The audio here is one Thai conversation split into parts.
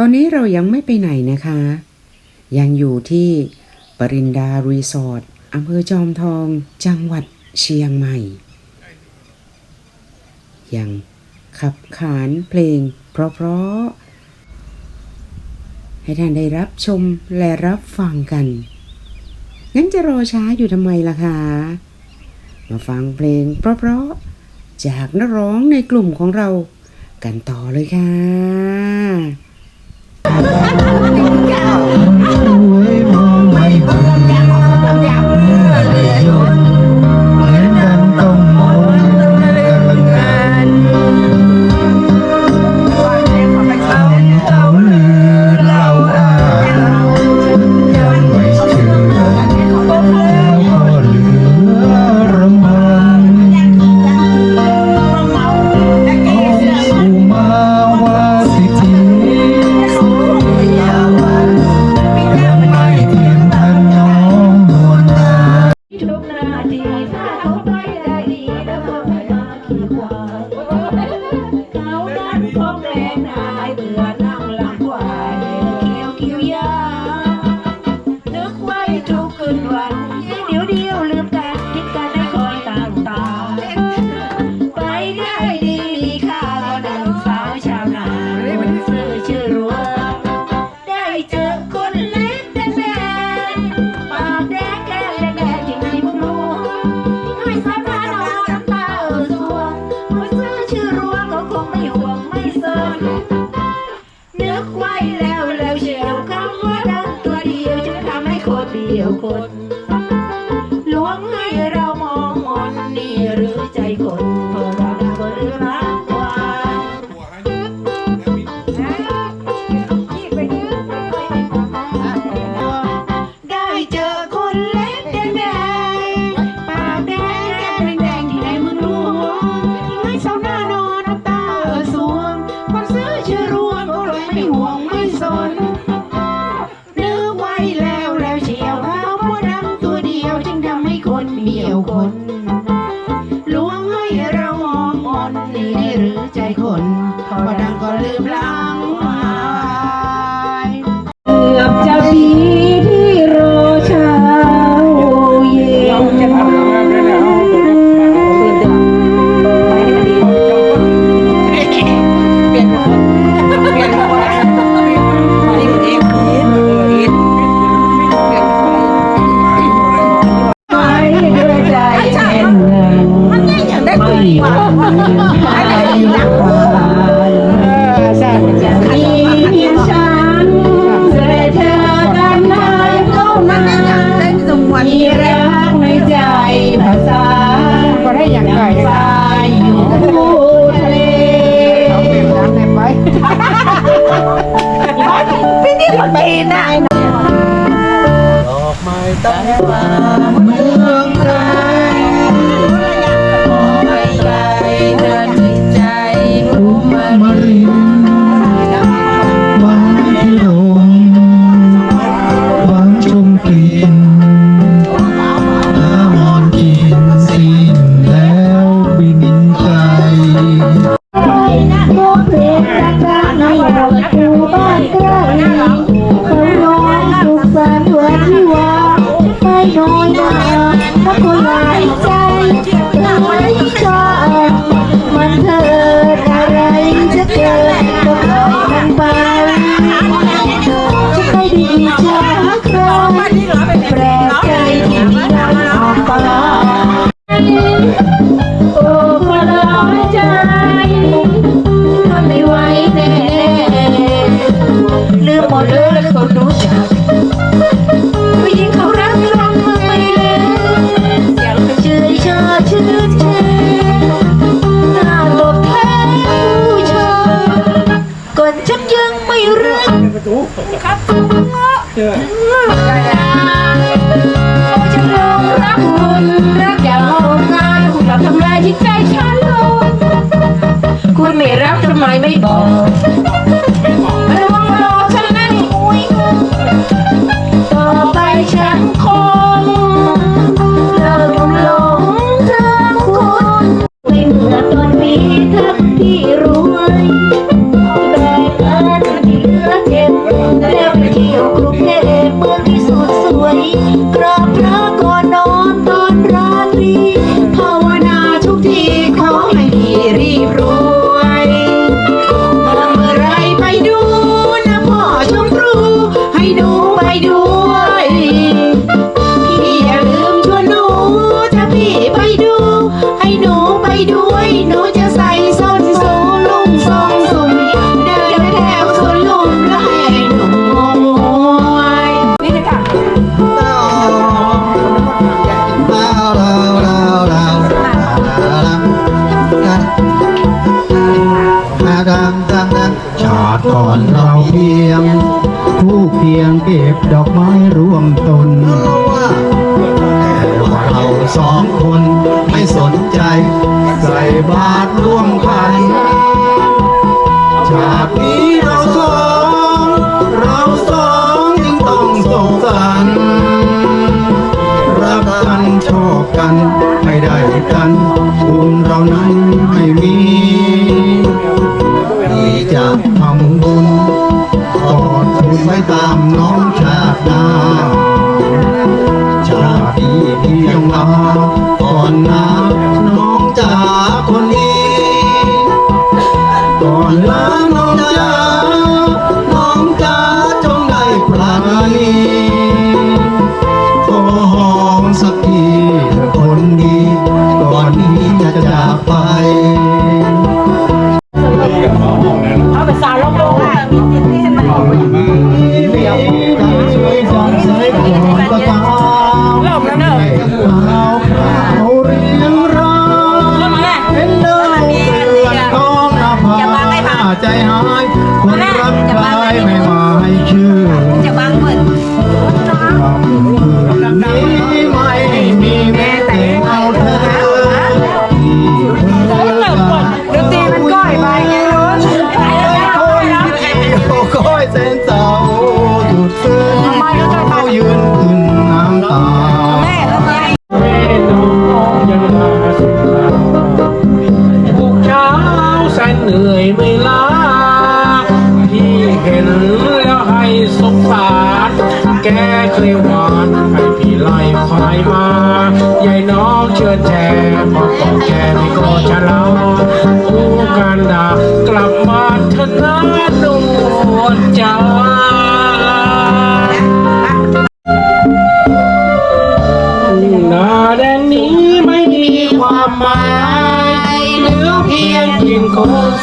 ตอนนี้เรายังไม่ไปไหนนะคะ ยังอยู่ที่ปรินดารีสอร์ทอำเภอจอมทอง จังหวัดเชียงใหม่ ยังขับขานเพลง เพราะๆ ให้ท่านได้รับชมและรับฟังกัน งั้นจะรอช้าอยู่ทำไมล่ะคะ มาฟังเพลง เพราะๆ จากนักร้องในกลุ่มของเรากันต่อเลยค่ะ Ikaw! 有过 ยวจึงทำให้คนเหี่ยวคน ไม่บอกระวังรอฉันนั่งอุ้ยต่อไปฉันคงเริ่มหลงทางคนไม่เมือตอนนี้ทั้ที่รวยแบ่เงินเหลือเก็แล้วไปเที่ยวกรุงเทพเมืองที่สุดสวยกราบพระก่อนนอนตอนราตรี ไปด้วย หนูจะใส่ส้นสูงลุ่มทรงสุ่มเดินแถวสวนลุมแล้วให้หนุ่มงงงวยนี่จะาลับชาติก่อนเราเพียง ผู้เพียงเก็บดอกไม้รวมตน เราสองคนไม่สนใจ ใส่บาตรร่วมกันชาตินี้เราสอง เราสองจึงต้องสงสารรักกันชอบกัน ยวสวยจังสวย เหนื่อยไม่ล้าพี่เห็นแล้วให้สงสาร แกเคยหวานให้พี่ไล่ควายมาใหญ่น้องเชิญแชร์พอบอกแกไม่ก็ชะลาผู้การดากลับมาเถอะนะนวลจ้า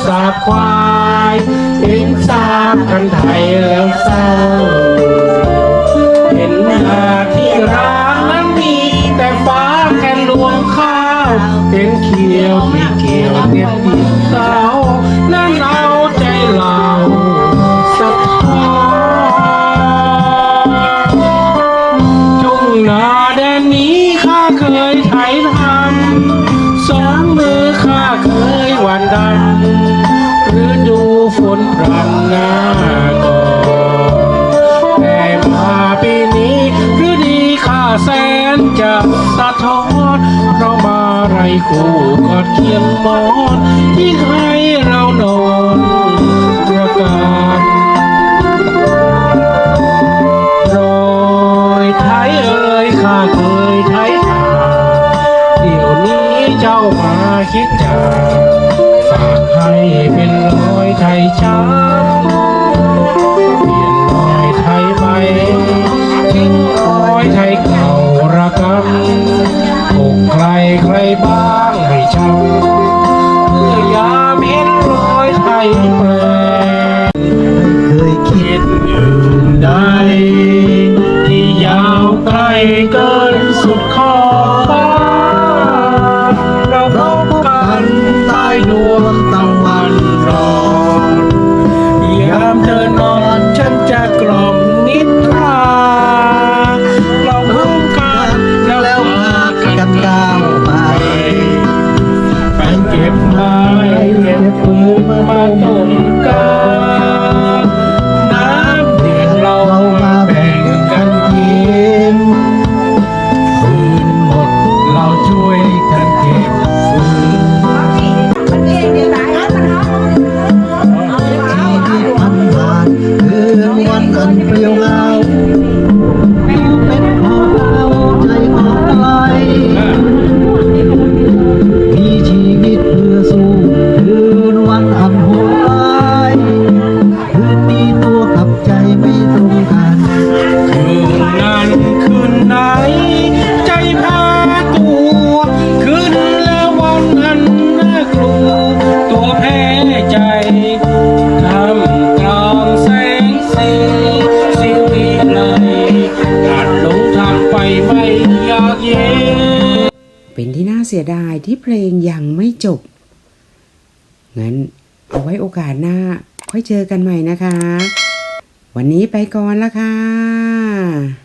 สาบควายเห็นสาบกันไทยแล้วเศร้าเห็นนาที่ร้างนั้นมีแต่ฟ้าแค่ลวงข้าวเห็นเขียวที่เขียวเก็บดินเศร้านั่นเอาใจลา นพรำหน้าก่อนแต่มาปีนี้ฤดีข้าแสนจะสะท้อนเรามาไรคู่กอดเคียงมอนที่ให้เรานอนประการรอยไทยเอ่ยข้าเคยไทยทาเดี๋ยวนี้เจ้ามาคิดจาฝาก ให้เป็นรอยไทยช้ำเปลี่ยนรอยไทยใหม่ทิ้งรอยไทยเก่าระกำอกใครใครบ้างให้ช้ำเมื่อยามเห็นรอยไทยแปลเย สียดายที่เพลงยังไม่จบ งั้นเอาไว้โอกาสหน้า ค่อยเจอกันใหม่นะคะ วันนี้ไปก่อนละค่ะ